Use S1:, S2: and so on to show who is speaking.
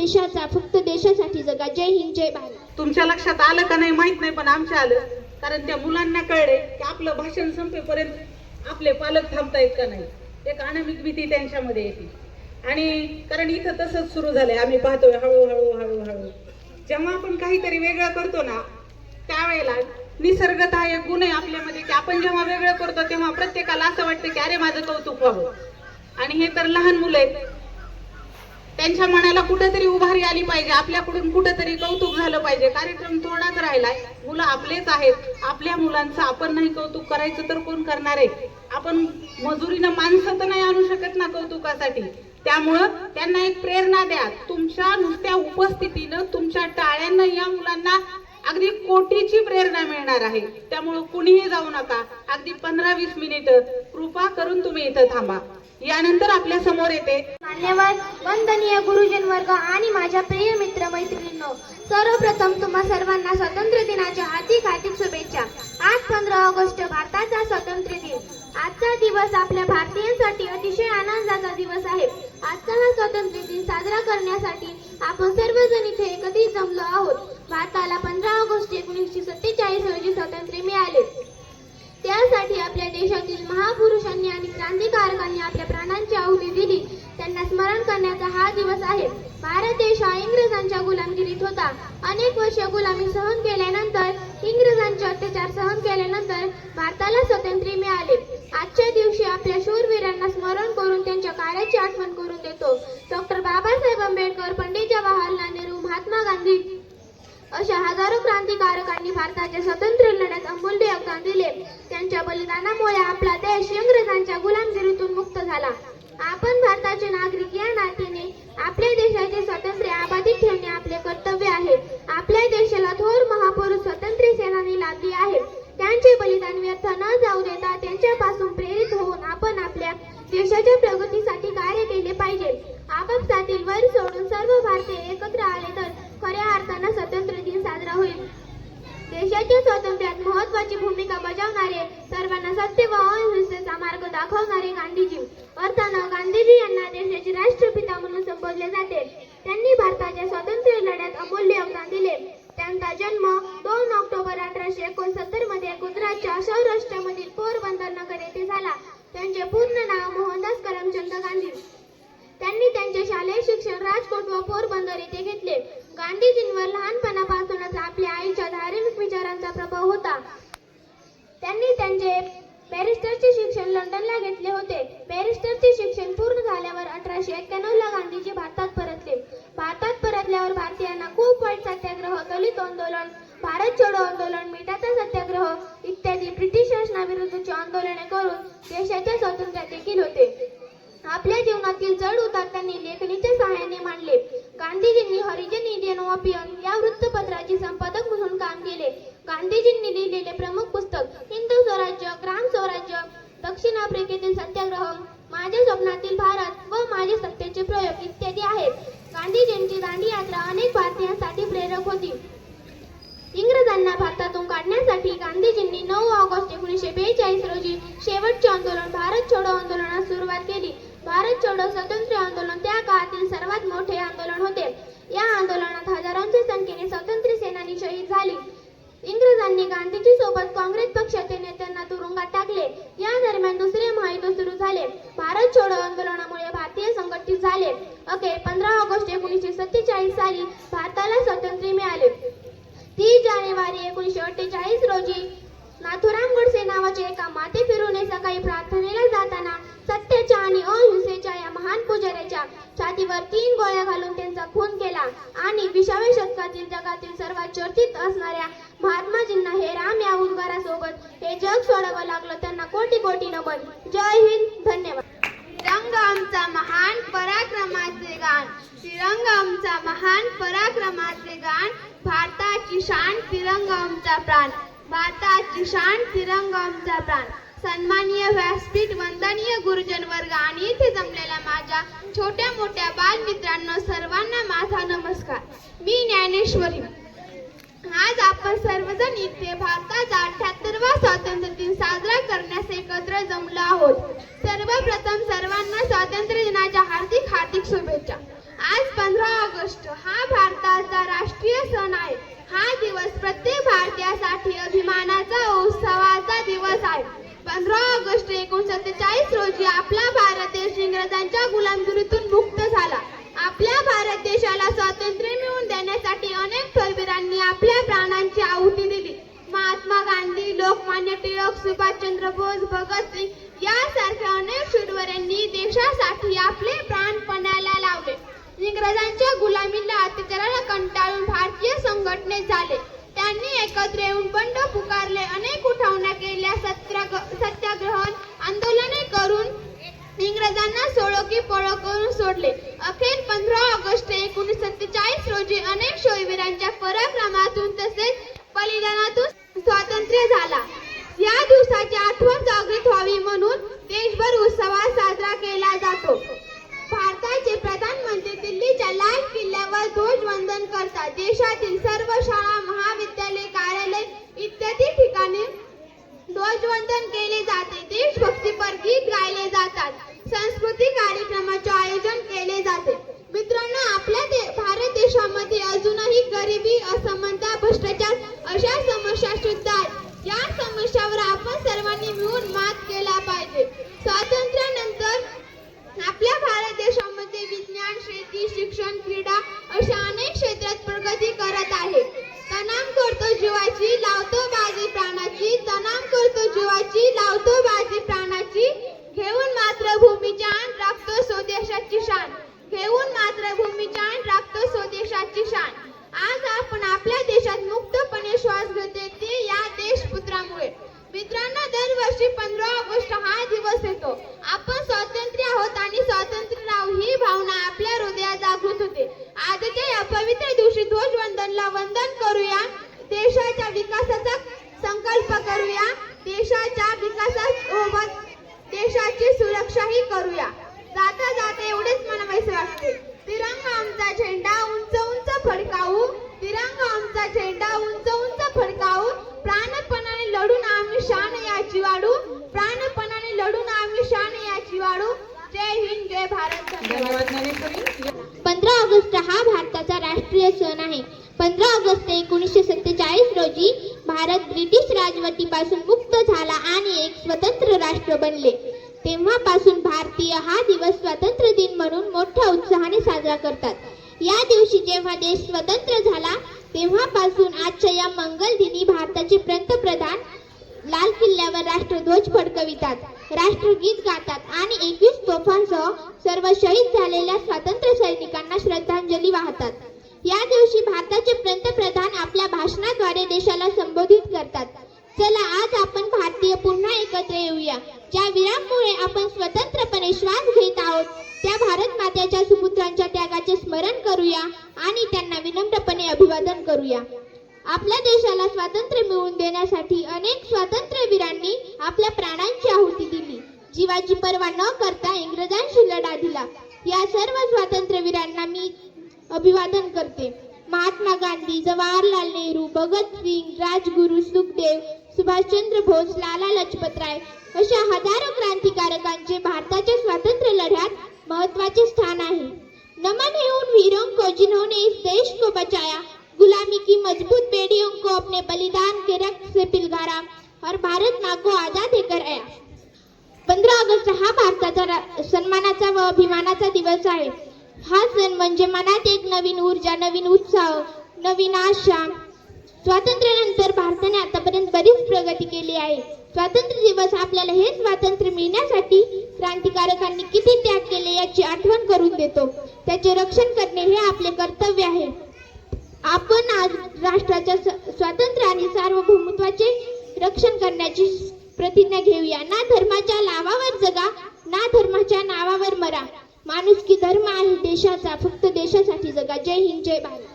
S1: देशाचा फक्त देशासाठी जगा. जय हिंद जय भारत.
S2: तुमच्या लक्षात आलं का नाही माहीत नाही पण आमच्या आलं. कारण त्या मुलांना कळले की आपलं भाषण संपेपर्यंत आपले पालक थांबतायत का नाही. एक अनामिक भीती त्यांच्यामध्ये येते. आणि कारण इथं तसंच सुरू झालंय. आम्ही पाहतोय हळूहळू हळूहळू. जेव्हा आपण काहीतरी वेगळं करतो ना त्यावेळेला निसर्गतः एक गुण आहे आपल्यामध्ये की आपण जेव्हा वेगळं करतो तेव्हा प्रत्येकाला असं वाटतं की अरे माझं कौतुक व्हावं. आणि हे तर लहान मुलं आहेत. त्यांच्या मनाला कुठेतरी उभारी आली पाहिजे आपल्याकडून कुठेतरी कौतुक झालं पाहिजे. कार्यक्रम थोडाच राहिलाय मुलं आपलेच आहेत. आपल्या मुलांचं आपण नाही कौतुक करायचं तर कोण करणार आहे? आपण मजुरीनं माणसं तर नाही आणू शकत ना कौतुकासाठी. त्यामुळं त्यांना एक प्रेरणा द्या. तुमच्या नुसत्या उपस्थितीनं तुमच्या टाळ्यांना या मुलांना अगदी कोटीची प्रेरणा मिळणार आहे. त्यामुळं कुणीही जाऊ नका. अगदी पंधरा वीस मिनिट. कृपा करून तुम्ही इथं थांबा. यानंतर आपल्यासमोर येते.
S1: मान्यवर वंदनीय गुरुजन वर्ग आणि माझ्या प्रिय मित्र मैत्रिणींनो सर्वप्रथम तुम्हा सर्वांना स्वातंत्र्य दिनाच्या हार्दिक हार्दिक शुभेच्छा. आज पंधरा ऑगस्ट हा दिवस आहे. भारत देश हा इंग्रजांच्या गुलामगिरीत होता. अनेक वर्ष गुलामी सहन केल्यानंतर इंग्रजांचे अत्याचार सहन केल्यानंतर भारताला स्वातंत्र्य मिळाले. आजच्या दिवशी आपल्या शूरवीरांना स्मरण करून त्यांच्या कार्याची आठवण करून देतो. डॉक्टर बाबासाहेब आंबेडकर पंडित जवाहरलाल नेहरू महात्मा गांधी अशा हजारो क्रांतिकारकांनी भारताच्या स्वतंत्र लढ्यात अमूल्य योगदान दिले. त्यांच्या बलिदानामुळे आपला देश इंग्रजांच्या गुलामगिरीतून मुक्त झाला. आपण भारताचे नागरिक या नात्याने आपल्या देशाचे स्वातंत्र्य अबाधित ठेवणे आपले कर्तव्य आहे आपल्या देशाला थोर महापुरुष स्वातंत्र्य सेनानी लाभली आहेत त्यांचे बलिदान व्यर्थ न जाऊ देता त्यांच्यापासून प्रेरित होऊन आपण आपल्या देशाच्या प्रगतीसाठी कार्य केले पाहिजे आपापसातील वैर सोडून सर्व भारतीय एकत्र आले तर खऱ्या अर्थानं स्वातंत्र्य दिन साजरा होईल देशाच्या स्वातंत्र्यात महत्वाची भूमिका बजावणारे सर्वांना सत्य व अहिंसेचा मार्ग दाखवणारे गांधीजी. अर्थानं गांधीजी यांना देशाचे राष्ट्रपिता म्हणून संबोधले जाते. त्यांनी भारताच्या स्वातंत्र्य लढ्यात अमूल्य योगदान दिले. त्यांचा जन्म दोन ऑक्टोबर अठराशे एकोणसत्तरमध्ये गुजरातच्या सौराष्ट्र अठराशे एक्क्याण्णव गांधीजी भारतात इंग्रजांना काढण्यासाठी गांधीजींनी नऊ ऑगस्ट एकोणीसशे बेचाळीस रोजी शेवटचे आंदोलन भारत छोडो आंदोलनास सुरुवात केली. भारत छोडो स्वातंत्र्य आंदोलन त्या काळातील सर्वात मोठे आंदोलन होते. या आंदोलनात हजारोंच्या संख्येने स्वातंत्र्य सेनानी शहीद झाली. इंग्रजांनी गांधीजी सोबत काँग्रेस पक्षाचे नेत्यांना तुरुंगात टाकले. या दरम्यान दुसरे महायुद्ध सुरू झाले. भारत छोडो आंदोलनामुळे भारतीय संघटित झाले. अखेर पंधरा ऑगस्ट एकोणीसशे सत्तेचाळीस साली भारताला स्वातंत्र्य मिळाले. तीस जानेवारी एकोणीसशे अठ्ठेचाळीस रोजी नाथुराम गोडसे नावाचे एका माते फिरूने सकाळी प्रार्थनेला जाताना सत्याच्या आणि अहिंसेच्या या महान पुजाऱ्याच्या छातीवर तीन गोळ्या घालून त्यांचा खून केला आणि विसाव्या शतकातील जगातील सर्वात चर्चित असणाऱ्या महात्माजींना हे राम या उद्गारासोबत हे जग सोडावं लागलं त्यांना कोटी कोटी नमन जय हिंद धन्यवाद
S3: तिरंग आमचा महान पराक्रमाचे गान तिरंग आमचा महान पराक्रमाचे गान भारताची शान तिरंग आमचा प्राण. भारताची शान तिरंग आमचा प्राण. सन्माननीय व्यासपीठ वंदनीय गुरुजन वर्ग आणि इथे जमलेल्या माझ्या छोट्या मोठ्या बालमित्रांनो सर्वांना माझा नमस्कार. मी ज्ञानेश्वरी. आज आपण सर्वजण इथे भारताचा अठ्याहत्तरवा स्वातंत्र्य दिन साजरा करण्यास एकत्र जमलो आहोत. सर्वप्रथम सर्वांना स्वातंत्र्य दिनाच्या हार्दिक हार्दिक शुभेच्छा. आज पंधरा ऑगस्ट हा भारताचा ऑगस्ट एकोणसत्तेचाळीस रोजी आपला भारत देश इंग्रजांच्या गुलामगिरीतून मुक्त झाला. आपल्या भारत देशाला स्वातंत्र्य मिळवून देण्यासाठी अनेक थोरवीरांनी आपल्या प्राणांची आहुती दिली. महात्मा गांधी लोकमान्य टिळक सुभाषचंद्र बोस भगतसिंग यासारख्या अनेक शूरवरांनी देशासाठी आपले प्राण पणाला लावले. इंग्रजांच्या गुलामीला अत्याचाराला कंटाळून भारतीय संघटने झाले. त्यांनी एकत्र येऊन बंड पुकारले. अनेक सोडो करून सोडले. अखेर पंधरा ऑगस्ट एकोणीसशे सत्तेचाळीस रोजी अनेक शौवीरांच्या पराक्रमातून तसेच बलिदानातून स्वातंत्र्य झाला. या दिवसाची आठवण जागृत व्हावी म्हणून देशभर उत्सवात साजरा केला जातो. भारताचे प्रधानमंत्री दिल्लीच्या लाल किल्ल्यावर ध्वजवंदन करतात. देशातील सर्व शाळा महाविद्यालय कार्यालय इत्यादी ठिकाणी ध्वजवंदन केले जाते देशभक्तीपर गीत गायले जातात सांस्कृतिक कार्यक्रमाचे आयोजन केले जाते मित्रांनो आपल्या दे भारत देशामध्ये अजूनही गरिबी असमानता भ्रष्टाचार अशा समस्या सुद्धा आहेत या समस्यावर आपण सर्वांनी मिळून मात केला पाहिजे स्वातंत्र्यानंतर आपल्या भारत देशामध्ये विज्ञान शेती शिक्षण क्रीडा अशा अनेक क्षेत्रात प्रगती करत आहे तणाम करतो जीवाची लावतो बाजी प्राणाची तणाम करतो जीवाची लावतो बाजी प्राणाची घेऊन मातृभूमीच्या आण राखतो स्वदेशाची शान घेऊन मातृभूमीच्या आण राखतो स्वदेशाची शान आज आपण आपल्या देशात मुक्तपणे श्वास घेते ते या देशपुत्रामुळे मित्रांनो दरवर्षी पंधरा ऑगस्ट हा दिवस येतो आपण स्वातंत्र्य आहोत आणि स्वातंत्र्य राहू ही भावना आपल्या हृदयात जागृत होते आजच्या या पवित्र दिवशी ध्वजवंदनला वंदन करूया देशाच्या विकासाचा संकल्प करूया देशाच्या विकासासोबत देशाची सुरक्षाही करूया जाता जाता एवढेच मला माहिती वाटते तिरंगा आमचा झेंडा उंच उंच फडकावू तिरंगा आमचा झेंडा उंच उंच फडकावू प्राणपणाने लढून आम्ही शान याची वाढू प्राणपणाने लढून आम्ही शान याची वाढू जय भारत धन्यवाद.
S1: पंधरा ऑगस्ट हा भारताचा राष्ट्रीय सण आहे. पंधरा ऑगस्ट एकोणीसशे सत्तेचाळीस रोजी भारत ब्रिटिश राजवटीपासून मुक्त झाला आणि एक स्वतंत्र राष्ट्र बनले. तेव्हापासून भारतीय हा दिवस स्वातंत्र्य दिन म्हणून मोठ्या उत्साहाने साजरा करतात. या दिवशी जेव्हा देश स्वतंत्र झाला तेव्हापासून आजच्या या मंगल दिनी भारताचे पंतप्रधान लाल किल्ल्यावर राष्ट्रध्वज फडकवितात. राष्ट्रगीत गातात आणि एकवीस तोफांसह सर्व शहीद झालेल्या स्वातंत्र्य सैनिकांना श्रद्धांजली वाहतात. या दिवशी भारताच्या पंतप्रधान आपल्या भाषणाद्वारे देशाला संबोधित करतात चला आज आपण भारतीय पुन्हा एकत्र येऊया ज्या वीरांमुळे आपण स्वतंत्रपणे श्वास घेत आहोत त्या भारत मात्याच्या सुपुत्रांच्या त्यागाचे स्मरण करूया आणि त्यांना विनम्रपणे अभिवादन करूया आपल्या देशाला स्वातंत्र्य मिळवून देण्यासाठी अनेक स्वातंत्र्यवीरांनी आपल्या प्राणांची आहुती दिली कोणाची पर्वा न करता इंग्रजांशी लढा दिला. या सर्व स्वातंत्र्यवीरांना मी अभिवादन करते. महात्मा गांधी जवाहरलाल नेहरू भगतसिंग राजगुरू सुखदेव सुभाषचंद्र बोस लाला लजपतराय अशा हजारो क्रांतिकारकांचे भारताच्या स्वातंत्र्य लढ्यात महत्त्वाचे स्थान आहे. नमन है उन वीरों को जिन्होंने इस देश को बचाया. गुलामी की मजबूत बेड़ियों को अपने बलिदान के रक्त से पिलगारा और भारत माँ को आजाद कर आया. पंधरा ऑगस्ट हा भारताचा रा- सन्मानाचा व अभिमानाचा दिवस आहे. हा सण म्हणजे मनात एक नवीन ऊर्जा नवीन उत्साह नवीन आशा. स्वातंत्र्यानंतर भारताने आतापर्यंत बरीच प्रगती केली आहे. स्वातंत्र्य दिवस आपल्याला हे स्वातंत्र्य मिळण्यासाठी क्रांतिकारकांनी किती त्याग केले याची आठवण करून देतो. त्याचे रक्षण करणे हे आपले कर्तव्य आहे. आपण आज राष्ट्राच्या स- स्वातंत्र्य आणि सार्वभौमत्वाचे रक्षण करण्याची प्रतिज्ञा घेऊया. ना धर्माच्या लावावर जगा ना धर्माच्या नावावर मरा. माणूस की धर्म आहे देशाचा फक्त देशासाठी जगा. जय हिंद जय भारत.